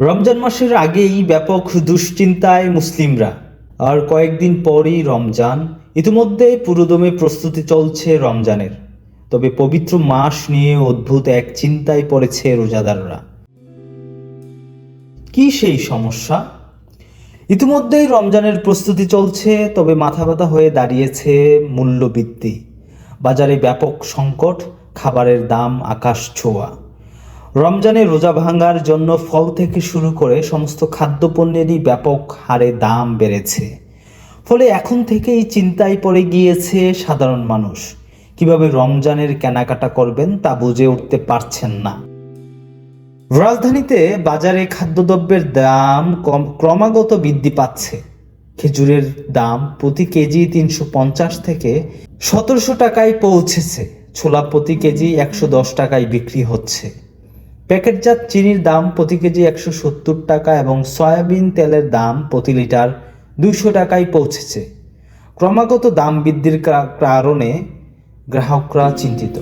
রমজান মাসের আগেই ব্যাপক দুশ্চিন্তায় মুসলিমরা। আর কয়েকদিন পরই রমজান। ইতিমধ্যে পুরোদমে প্রস্তুতি চলছে রমজানের। তবে পবিত্র মাস নিয়ে অদ্ভুত এক চিন্তায় পড়েছে রোজাদাররা। কি সেই সমস্যা? ইতিমধ্যেই রমজানের প্রস্তুতি চলছে, তবে মাথা ব্যথা হয়ে দাঁড়িয়েছে মূল্যবৃদ্ধি। বাজারে ব্যাপক সংকট, খাবারের দাম আকাশ ছোঁয়া। রমজানে রোজা ভাঙার জন্য ফল থেকে শুরু করে সমস্ত খাদ্যপণ্যেরই ব্যাপক হারে দাম বেড়েছে। ফলে এখন থেকেই চিন্তায় পড়ে গিয়েছে সাধারণ মানুষ। কীভাবে রমজানের কেনাকাটা করবেন তা বুঝে উঠতে পারছেন না। রাজধানীতে বাজারে খাদ্যদ্রব্যের দাম ক্রমাগত বৃদ্ধি পাচ্ছে। খেজুরের দাম প্রতি কেজি তিনশো পঞ্চাশ থেকে সতেরোশো টাকায় পৌঁছেছে। ছোলা প্রতি কেজি একশো দশ টাকায় বিক্রি হচ্ছে। প্যাকেটজাত চিনির দাম প্রতি কেজি একশো সত্তর টাকা এবং সয়াবিন তেলের দাম প্রতি লিটার দুইশো টাকায় পৌঁছেছে। ক্রমাগত দাম বৃদ্ধির কারণে গ্রাহকরা চিন্তিত।